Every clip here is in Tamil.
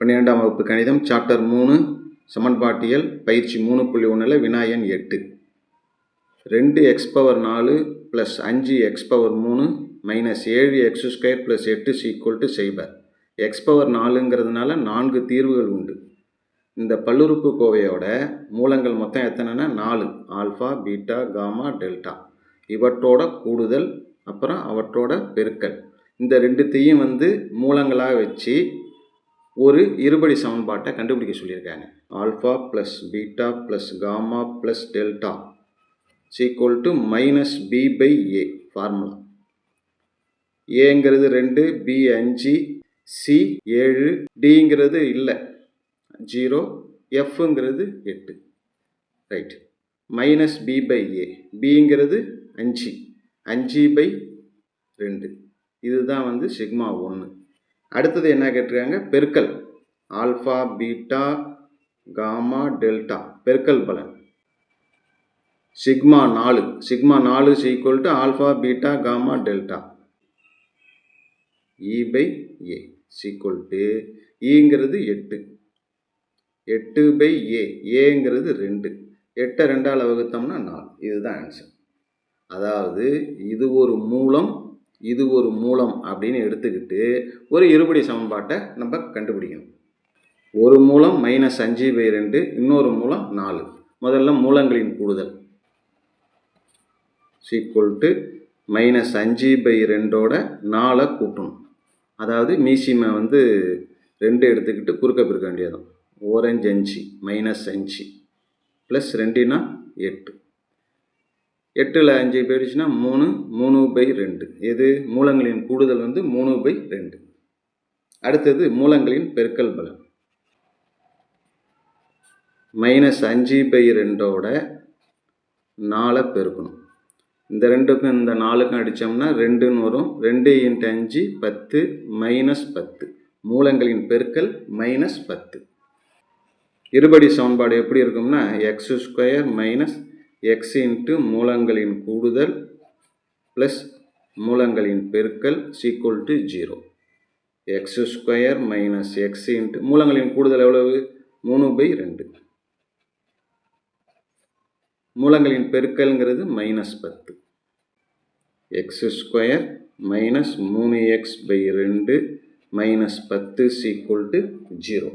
பன்னிரெண்டாம் வகுப்பு கணிதம் சாப்டர் மூணு சமன்பாட்டியல் பயிற்சி மூணு புள்ளி ஒன்றில் வினாயன் எட்டு. ரெண்டு எக்ஸ் பவர் நாலு ப்ளஸ் அஞ்சு எக்ஸ் பவர் மூணு மைனஸ் ஏழு எக்ஸ் ஸ்கொயர் ப்ளஸ் எட்டு சீக்குவல் டு செய்பர். எக்ஸ் பவர் நாலுங்கிறதுனால நான்கு தீர்வுகள் உண்டு. இந்த பல்லுறுப்பு கோவையோட மூலங்கள் மொத்தம் எத்தனைன்னா? நாலு. Alpha beta gamma delta. இவற்றோட கூடுதல் அப்புறம் அவற்றோட பெருக்கல். இந்த ரெண்டுத்தையும் வந்து மூலங்களாக வச்சு ஒரு இருபடி சமன்பாட்டை கண்டுபிடிக்க சொல்லியிருக்காங்க. Alpha plus beta plus gamma plus delta equal to minus B by A formula ஏங்கிறது ரெண்டு பி அஞ்சு சி ஏழு டிங்கிறது இல்லை ஜீரோ எஃப்ங்கிறது எட்டு. Right minus B by A பிங்கிறது அஞ்சு. அஞ்சு பை ரெண்டு. இதுதான் வந்து சிக்மா ஒன்று அடுத்தது என்ன கேட்டிருக்காங்க? பெருக்கல். Alpha beta gamma delta. பெருக்கல் பலன். சிக்மா நாலு. சிக்மா நாலு equal to alpha beta gamma delta. E by A equal to ஈங்கிறது எட்டு. எட்டு பை ஏ ஏங்கிறது ரெண்டு. எட்டை ரெண்டால் வகுத்தோம்னா நாலு. இதுதான் ஆன்சர் அதாவது இது ஒரு மூலம் இது ஒரு மூலம் அப்படின்னு எடுத்துக்கிட்டு ஒரு இருபடி சமன்பாட்டை நம்ம கண்டுபிடிக்கணும். ஒரு மூலம் மைனஸ் அஞ்சு பை ரெண்டு இன்னொரு மூலம் நாலு. முதல்ல மூலங்களின் கூடுதல். சீக்குவல் டு மைனஸ் அஞ்சு பை ரெண்டோட நாலை கூட்டணும். அதாவது மீசிமை வந்து ரெண்டு எடுத்துக்கிட்டு குறுக்க பிரிக்க வேண்டியதும் ஓரஞ்சு அஞ்சு மைனஸ் அஞ்சு ப்ளஸ் ரெண்டுனா எட்டு. எட்டில் அஞ்சு போயிடுச்சுன்னா மூணு மூணு பை ரெண்டு. எது? மூலங்களின் கூடுதல் வந்து மூணு பை ரெண்டு. அடுத்தது மூலங்களின் பெருக்கல் பலன். மைனஸ் அஞ்சு பை ரெண்டோட நாலை பெருக்கணும். இந்த ரெண்டுக்கும் இந்த நாலுக்கும் அடித்தோம்னா ரெண்டுன்னு வரும். ரெண்டு இன்ட்டு அஞ்சு பத்து மைனஸ் பத்து. மூலங்களின் பெருக்கல் மைனஸ் பத்து. இருபடி சமன்பாடு எப்படி இருக்கும்னா x square minus x into மூலங்களின் கூடுதல் ப்ளஸ் மூலங்களின் பெருக்கல் equal to zero x square minus x into மூலங்களின் கூடுதல் எவ்வளவு? மூணு பை ரெண்டு. மூலங்களின் பெருக்கல்ங்கிறது மைனஸ் பத்து. எக்ஸ் ஸ்கொயர் மைனஸ் மூணு எக்ஸ் பை ரெண்டு மைனஸ் பத்து சீக்குவல் டு ஜீரோ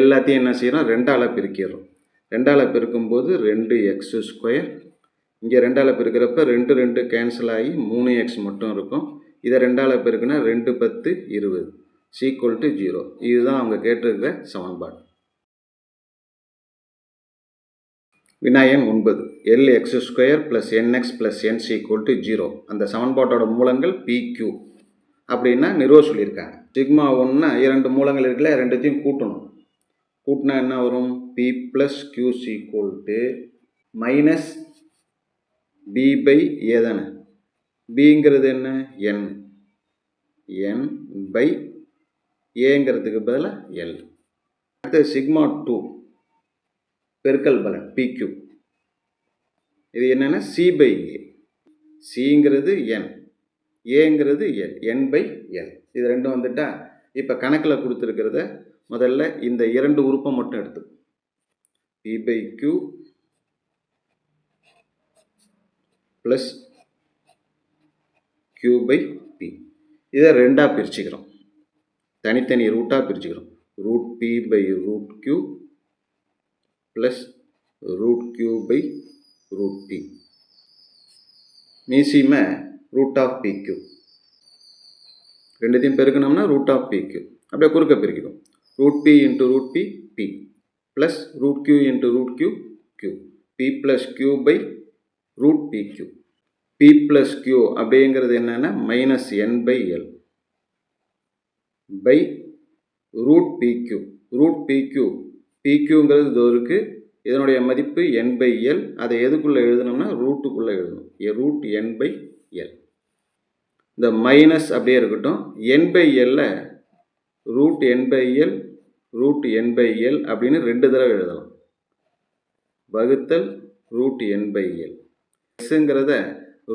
எல்லாத்தையும் என்ன செய்கிறோம் ரெண்டால் பிரிக்கிறோம். ரெண்டால் பெருக்கும்போது ரெண்டு எக்ஸ் ஸ்கொயர் இங்கே ரெண்டால் பெருக்கிறப்ப ரெண்டு ரெண்டு கேன்சல் ஆகி மூணு எக்ஸ் மட்டும் இருக்கும். இதை ரெண்டால் பெருக்குனா ரெண்டு பத்து இருபது. சீக்குவல் டு ஜீரோ இதுதான் அவங்க கேட்டிருக்கிற சமன்பாடு. வினாயன் ஒன்பது. L x square plus n x plus n equal to zero அந்த சமன்பாட்டோட மூலங்கள் பிக்யூ அப்படின்னா நிறுவ சொல்லியிருக்காங்க. சிக்மா ஒன்றுனா இரண்டு மூலங்கள் இருக்குல்ல ரெண்டுத்தையும் கூட்டணும். கூட்டினா என்ன வரும்? P plus q's equal to minus p by a தானே? பிங்கிறது என்ன? என் என் பை ஏங்கிறதுக்கு பதிலாக எல் அடுத்து சிக்மா டூ பெருக்கல் பலன் பிக்யூ இது என்னென்னா சி பை ஏ சிங்கிறது என் ஏங்கிறது எல் என் பை எல் இது ரெண்டும் வந்துட்டா இப்போ கணக்கில் கொடுத்துருக்கிறத முதல்ல இந்த இரண்டு உறுப்பை மட்டும் எடுத்து p by q plus q by p இதை ரெண்டாக பிரிச்சுக்கிறோம். தனித்தனி ரூட்டாக பிரிச்சுக்கிறோம். Root p by root q plus root q by root p மீசிம root of p q ரெண்டுத்தையும் பெருக்கணும்னா ரூட் ஆஃப் பி கியூ அப்படியே குறுக்க பிரிக்கிறோம் root p into root p p plus root q into root q q. P plus q by root pq p plus q அப்படிங்கிறது என்னென்னா minus n by l by root pq root pq பிக்யூங்கிறது இதோ இதனுடைய மதிப்பு என் பை எல் அதை எதுக்குள்ளே எழுதணும்னா ரூட்டுக்குள்ளே எழுதணும். ரூட் என் பை எல் இந்த மைனஸ் அப்படியே இருக்கட்டும். என் பை எல்ல root n by l root n by l அப்படின்னு ரெண்டு தடவை எழுதலாம். வகுத்தல் ரூட் என் பை எல் எக்ஸுங்கிறத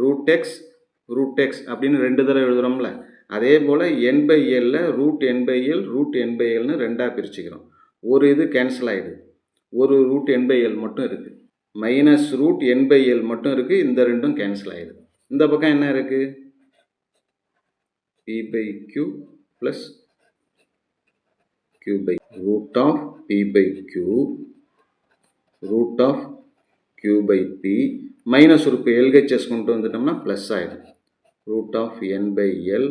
ரூட் எக்ஸ் ரூட் எக்ஸ் அப்படின்னு ரெண்டு தடவை எழுதுகிறோம்ல அதே போல் என் பை எல்ல root n by l root n by எல்னு ரெண்டாக பிரிச்சுக்கிறோம். ஒரு இது கேன்சல் ஆகிடுது ஒரு ரூட் என் பை எல் மட்டும் இருக்குது minus root n by l மட்டும் இருக்குது இந்த ரெண்டும் கேன்சல் ஆகிடுது இந்த பக்கம் என்ன இருக்குது p by q plus q by root of p by q root of q by p minus உறுப்பு எல்ஹெச்எஸ் கொண்டு வந்துட்டோம்னா ப்ளஸ் ஆகிடும் root of n by l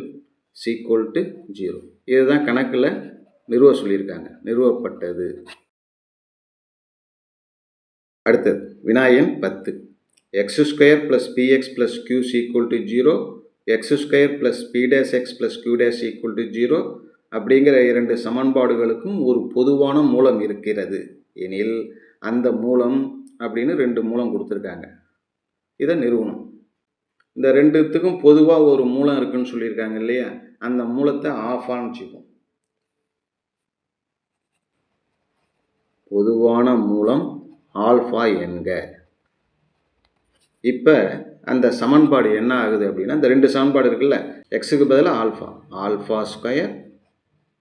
equal to zero இதுதான் கணக்கில் நிறுவ சொல்லியிருக்காங்க. நிறுவப்பட்டது. அடுத்தது வினாயன் பத்து. X square plus px plus q equal to zero x square plus p dash x plus q dash equal to zero அப்படிங்கிற இரண்டு சமன்பாடுகளுக்கும் ஒரு பொதுவான மூலம் இருக்கிறது. எனில் அந்த மூலம் அப்படின்னு ரெண்டு மூலம் கொடுத்துருக்காங்க. இதை நிறுவனம் இந்த ரெண்டுத்துக்கும் பொதுவாக ஒரு மூலம் இருக்குன்னு சொல்லியிருக்காங்க இல்லையா? அந்த மூலத்தை ஆஃபான்னு வச்சுப்போம். பொதுவான மூலம் ஆல்ஃபா என்க. இப்போ அந்த சமன்பாடு என்ன ஆகுது அப்படின்னா இந்த ரெண்டு சமன்பாடு இருக்குல்ல எக்ஸுக்கு பதிலாக alpha alpha square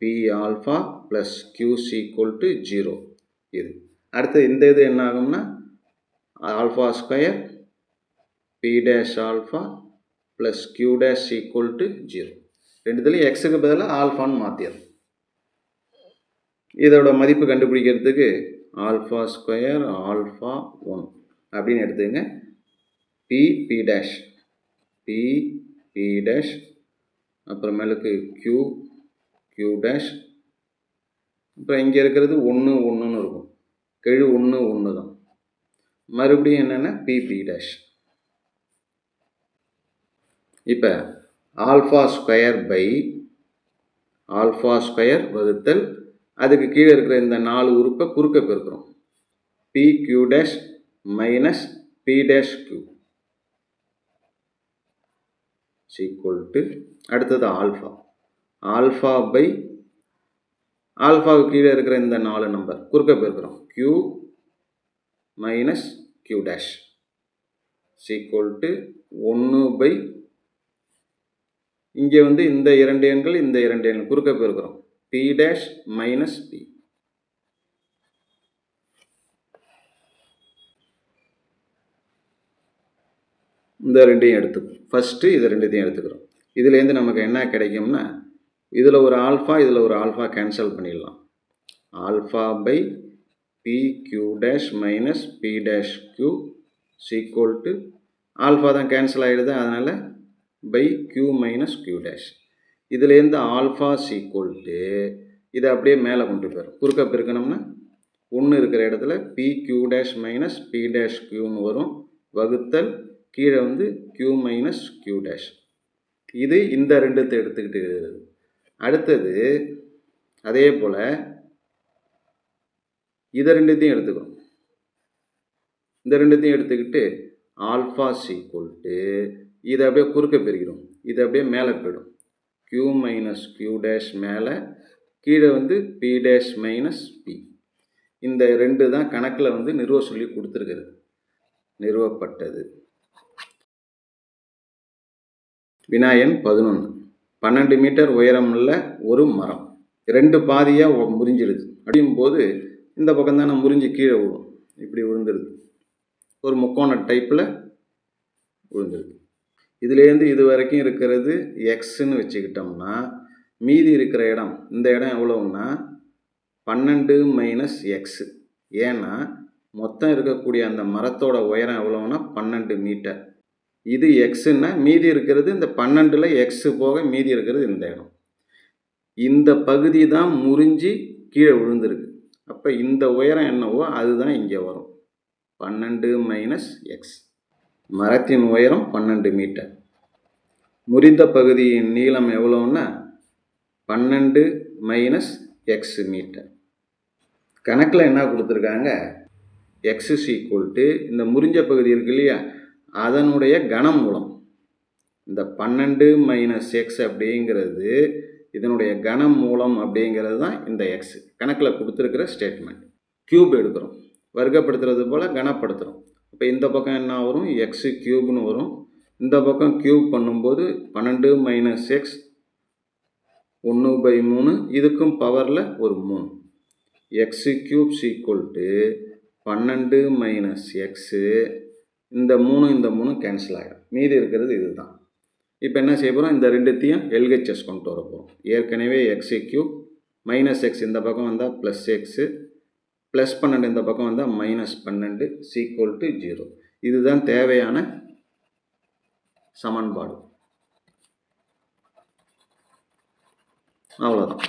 p alpha plus q equal to zero இது. அடுத்து இந்த இது என்ன ஆகும்னா alpha square p dash alpha plus q dash equal to zero ரெண்டுத்துலேயும் எக்ஸுக்கு பதிலாக ஆல்ஃபான்னு மாற்றிடும் இதோட மதிப்பு கண்டுபிடிக்கிறதுக்கு ஆல்ஃபா ஸ்கொயர் ஆல்ஃபா ஒன் அப்படின்னு எடுத்துங்க p p dash p p dash அப்புறமேலுக்கு q q dash அப்புறம் இங்கே இருக்கிறது ஒன்று ஒன்றுன்னு இருக்கும். கெழு ஒன்று ஒன்று தான் மறுபடியும் என்னென்னா? பிபி டேஷ் இப்போ alpha square by alpha square வகுத்தல் அதுக்கு கீழே இருக்கிற இந்த நாலு உறுப்பை குறுக்க பெருக்கிறோம். P q dash minus p dash q equal to அடுத்தது ஆல்ஃபா ஆல்ஃபா பை ஆல்ஃபாவுக்கு கீழே இருக்கிற இந்த நாலு நம்பர் குறுக்க போயிருக்கிறோம். Q minus q dash equal to ஒன்று பை இங்கே வந்து இந்த இரண்டு எண்கள் இந்த இரண்டு எண்கள். குறுக்க போயிருக்கிறோம். பி டேஷ் மைனஸ் பி இந்த ரெண்டையும் எடுத்துக்கிறோம் ஃபஸ்ட்டு இது ரெண்டுத்தையும் எடுத்துக்கிறோம். இதுலேருந்து நமக்கு என்ன கிடைக்கும்னா இதில் ஒரு ஆல்ஃபா இதில் ஒரு ஆல்ஃபா கேன்சல் பண்ணிடலாம். Alpha by p q dash minus p dash q equal to alpha தான் கேன்சல் ஆகிடுது அதனால் by q minus q dash இதுலேருந்து ஆல்ஃபா சீக்வல் டு இதை அப்படியே மேலே கொண்டு போயிடும் குறுக்க பெருக்கணும்னா ஒன்று இருக்கிற இடத்துல p q dash minus p dash கியூன்னு வரும். வகுத்தல் கீழே வந்து கியூ மைனஸ் கியூ டேஷ் இது இந்த ரெண்டுத்தை எடுத்துக்கிட்டு எழுதுறது அடுத்தது அதே போல் இதை ரெண்டுத்தையும் எடுத்துக்கிறோம். இந்த ரெண்டுத்தையும் எடுத்துக்கிட்டு ஆல்ஃபா சீக்குவல்ட்டு இதை அப்படியே குறுக்க பெருக்கிறோம் இது அப்படியே மேலே போயிடும். க்யூ மைனஸ் க்யூ டேஷ் மேலே கீழே வந்து பி டேஷ் மைனஸ் பி இந்த ரெண்டு தான் கணக்கில் வந்து நிறுவ சொல்லி கொடுத்துருக்குறது. நிறுவப்பட்டது. வினாயன் பதினொன்று. பன்னெண்டு மீட்டர் உயரமுள்ள ஒரு மரம். ரெண்டு பாதியாக முறிஞ்சிடுது. அடியும் போது இந்த பக்கம் தானே முறிஞ்சு கீழே விழும். இப்படி விழுந்துடுது. ஒரு முக்கோண டைப்பில் விழுந்துருது இதுலேருந்து இது வரைக்கும் இருக்கிறது எக்ஸ்ன்னு வச்சுக்கிட்டோம்னா மீதி இருக்கிற இடம் இந்த இடம் எவ்வளோன்னா பன்னெண்டு மைனஸ் எக்ஸு ஏன்னா மொத்தம் இருக்கக்கூடிய அந்த மரத்தோட உயரம் எவ்வளோன்னா பன்னெண்டு மீட்டர். இது எக்ஸுன்னா மீதி இருக்கிறது இந்த பன்னெண்டில் எக்ஸு போக மீதி இருக்கிறது இந்த இடம். இந்த பகுதி தான் முறிஞ்சு கீழே விழுந்திருக்கு. அப்போ இந்த உயரம் என்னவோ அதுதான் இங்கே வரும். பன்னெண்டு மைனஸ் எக்ஸ் மரத்தின் உயரம் பன்னெண்டு மீட்டர் முறிந்த பகுதியின் நீளம் எவ்வளோன்னா பன்னெண்டு மைனஸ் எக்ஸ் மீட்டர் கணக்கில் என்ன கொடுத்துருக்காங்க? எக்ஸஸ் ஈக்குவல் டு இந்த முறிஞ்ச பகுதி இருக்கு இல்லையா? அதனுடைய கனமூலம் இந்த பன்னெண்டு மைனஸ் எக்ஸ் அப்படிங்கிறது இதனுடைய கனமூலம் அப்படிங்கிறது தான் இந்த எக்ஸ் கணக்கில் கொடுத்துருக்கிற ஸ்டேட்மெண்ட் க்யூப் எடுக்கிறோம். வர்க்கப்படுத்துறது போல் கனப்படுத்துகிறோம் இப்போ இந்த பக்கம் என்ன வரும்? எக்ஸு க்யூப்னு வரும். இந்த பக்கம் க்யூப் பண்ணும்போது பன்னெண்டு மைனஸ் எக்ஸ் ஒன்று பை மூணு இதுக்கும் பவரில் ஒரு மூணு. எக்ஸு க்யூப் ஈக்குவல் டு பன்னெண்டு மைனஸ் எக்ஸு இந்த மூணு இந்த மூணு கேன்சல் ஆகிடும் மீதி இருக்கிறது இதுதான். இப்போ என்ன செய்ய போகிறோம் இந்த ரெண்டுத்தையும் எல்ஹெச்எஸ் கொண்டு வர போகிறோம் ஏற்கனவே எக்ஸு கியூப் மைனஸ் எக்ஸ் இந்த பக்கம் வந்தால் ப்ளஸ் எக்ஸு ப்ளஸ் பன்னெண்டு இந்த பக்கம் வந்தால் மைனஸ் பன்னெண்டு சீக்குவல் டு ஜீரோ இதுதான் தேவையான சமன்பாடு. அவ்வளோதான்